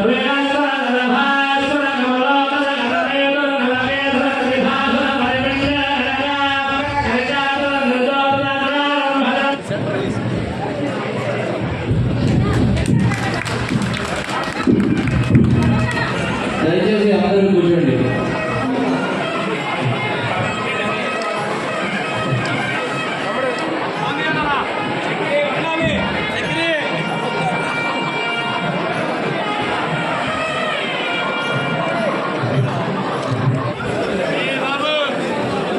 Come in.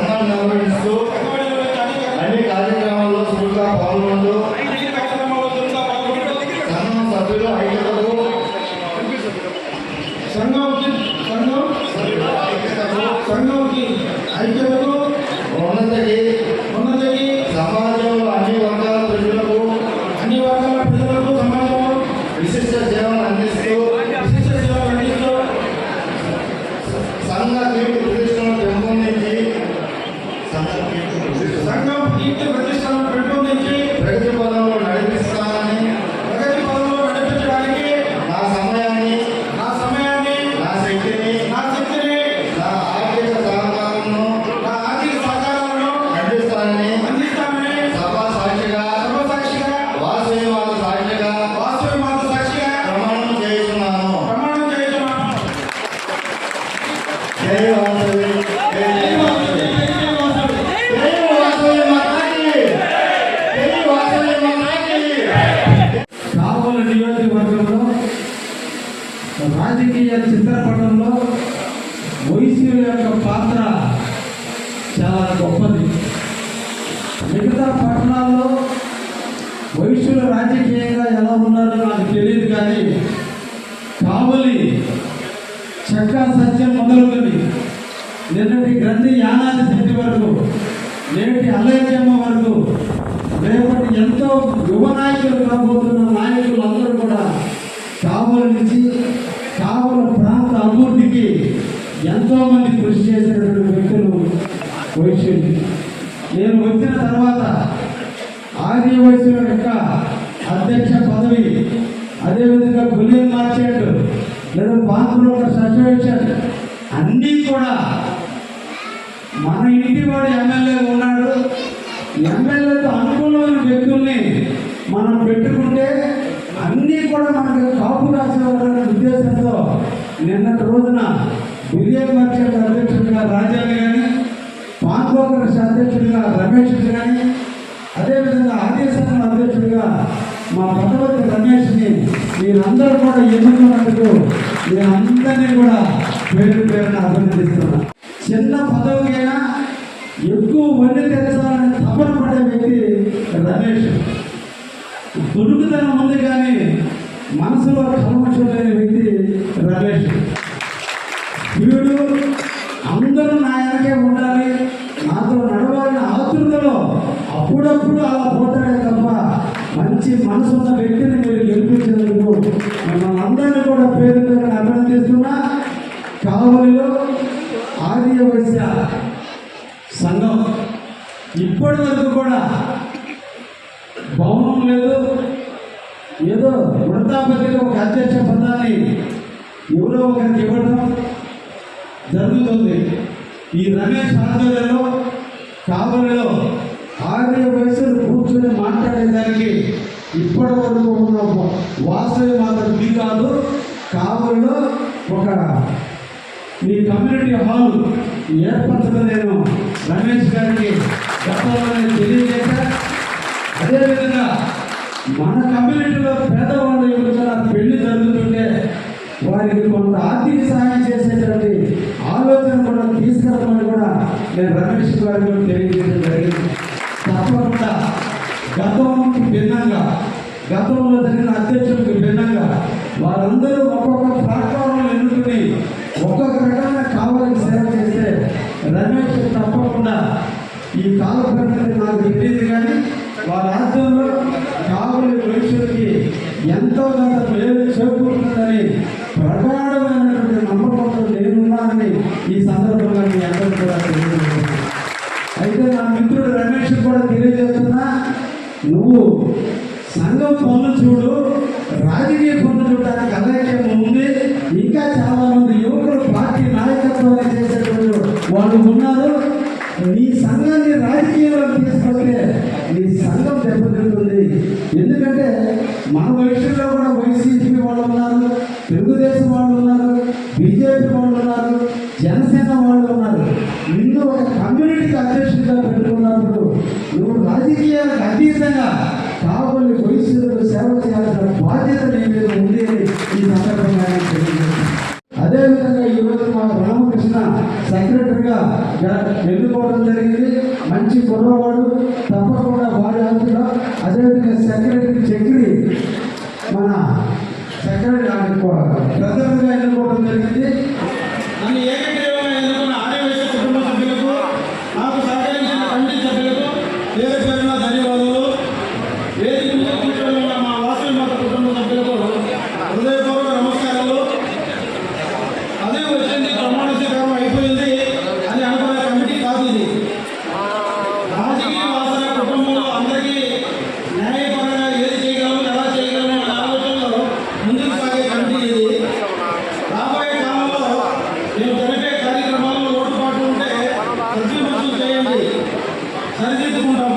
సంఘం నిర్వహిస్తూ అన్ని కార్యక్రమాల్లో చురుగ్గా పాల్గొంటూ సంఘం సభ్యులు ఐక్యతకు చిత్రపటంలో వైసీపీ యొక్క పాత్ర చాలా గొప్పది. మిగతా పట్టణాల్లో వైశ్యులు రాజకీయంగా ఎలా ఉన్నారో నాకు తెలియదు కానీ కావలి చక్కా సత్యం మొదలుకొని నిన్నటి గ్రంథి యానాది శక్తి వరకు నేటి అలైక్యమ్మ వరకు రేపటి ఎంతో యువ నాయకులు కాబోతున్న ఎంతో మంది కృషి చేసినటువంటి వ్యక్తులు వైశ్యులు. నేను వచ్చిన తర్వాత ఆది యొక్క అధ్యక్ష పదవి అదేవిధంగా బులియన్ మార్కెట్ లేదా బాంబ్రోకర్స్ అసోసియేషన్ అన్నీ కూడా మన ఇంటి వాడు ఎమ్మెల్యే ఉన్నాడు. ఎమ్మెల్యేతో అనుకూలమైన వ్యక్తుల్ని మనం పెట్టుకుంటే అన్నీ కూడా మనకు కాపు రాసేవాళ్ళ ఉద్దేశంతో నిన్నటి రోజున బిలియన్ మర్చెంట్ అధ్యక్షుడిగా రాజాని కానీ పాన్ బ్రోకర్స్ అధ్యక్షుడిగా రమేష్ కానీ అదేవిధంగా ఆర్య సంఘం అధ్యక్షుడిగా మా పట్టవతి రమేష్ని మీరందరూ కూడా ఎన్నుకున్నందుకు అందరినీ కూడా పేరు పేరున అభినందిస్తున్నాను. చిన్న పదవికైనా ఎక్కువ వండి తెచ్చాలని తపన పడే వ్యక్తి రమేష్. దుడుకుతనం ఉంది కానీ మనసులో కల్మషం వ్యక్తి రమేష్. వీడు అందరూ నా వెనకే ఉండాలి. నాతో నడవాలని ఆతృతలో అప్పుడప్పుడు అలా పోతాడే తప్ప మంచి మనసున్న వ్యక్తిని మీరు గెలిపించినందుకు మిమ్మల్ని అందరినీ కూడా పేరు పేరున అభినందిస్తున్నా కావలిలో ఆర్య వైశ్య సంఘం ఇప్పటి వరకు కూడా భవనం లేదు. ఏదో వృత్తాపత్రిక ఒక అధ్యక్ష పదాన్ని ఎవరో ఒకరికి ఇవ్వడం జరుగుతుంది. ఈ రమేష్ ఆధ్వర్యంలో కాబోలో ఆరు వయసులు కూర్చొని మాట్లాడేదానికి ఇప్పటి వరకు ఉన్న వాసవి మాత్రం ఇది కాదు. కావలిలో ఒక ఈ కమ్యూనిటీ హాల్ ఏర్పరచడం నేను రమేష్ గారికి గతంలోనే తెలియజేశా. అదేవిధంగా మన కమ్యూనిటీలో పేదవాళ్ళు ఎవరికైనా పెళ్ళి జరుగుతుంటే వారికి కొంత ఆర్థిక సహాయం చేసేటువంటి ఆలోచన కూడా తీసుకురామని కూడా నేను రమేష్ గారికి కూడా తెలియజేయడం జరిగింది. తప్పకుండా గతంకి భిన్నంగా గతంలో జరిగిన అధ్యక్షులకు భిన్నంగా వారందరూ ఒక్కొక్క ప్లాట్ఫామ్లో ఎన్నుకుని ఒక్కొక్క రకమైన కావాలని సేవ చేస్తే రమేష్ తప్పకుండా ఈ కాల పరిస్థితి నాకు తెలియదు కానీ వారి ఆధ్వర్యంలో కావలి మనుషులకి ఎంతో కొంత ప్రగాఢమైనటువంటి నమ్మకంతో నేనున్నానని ఈ సందర్భంగా మీ అందరూ కూడా తెలియజేస్తున్నాను. అయితే నా మిత్రుడు రమేష్ కూడా తెలియజేస్తున్నా నువ్వు సంఘం పనులు చూడు రాజకీయ పనులు చూడడానికి అలక్ష్యం ఉంది. ఇంకా చాలా మంది యువకులు పార్టీ నాయకత్వాన్ని చేసేటప్పుడు వాళ్ళు ఉన్నారు. నీ సంఘాన్ని రాజకీయంలో తీసుకొస్తే నీ సంఘం దెబ్బతింటుంది. ఎందుకంటే మనం రాజకీయాలకు అతీతంగా కావలి వయసులకు సేవ చేయాల్సిన బాధ్యత నీ మీద ఉంది అని ఈ సందర్భంగా నేను తెలియజేస్తున్నాను. అదేవిధంగా ఈరోజు మా రామకృష్ణ సెక్రటరీగా వెళ్ళిపోవడం జరిగింది. మంచి కుర్రవాడు తప్పకుండా వారి అంతగా అదేవిధంగా సెక్రటరీ చక్రి మన సెక్రటరీ ప్రధానంగా వెళ్ళిపోవడం జరిగింది. సరిదిద్దుకుంటాం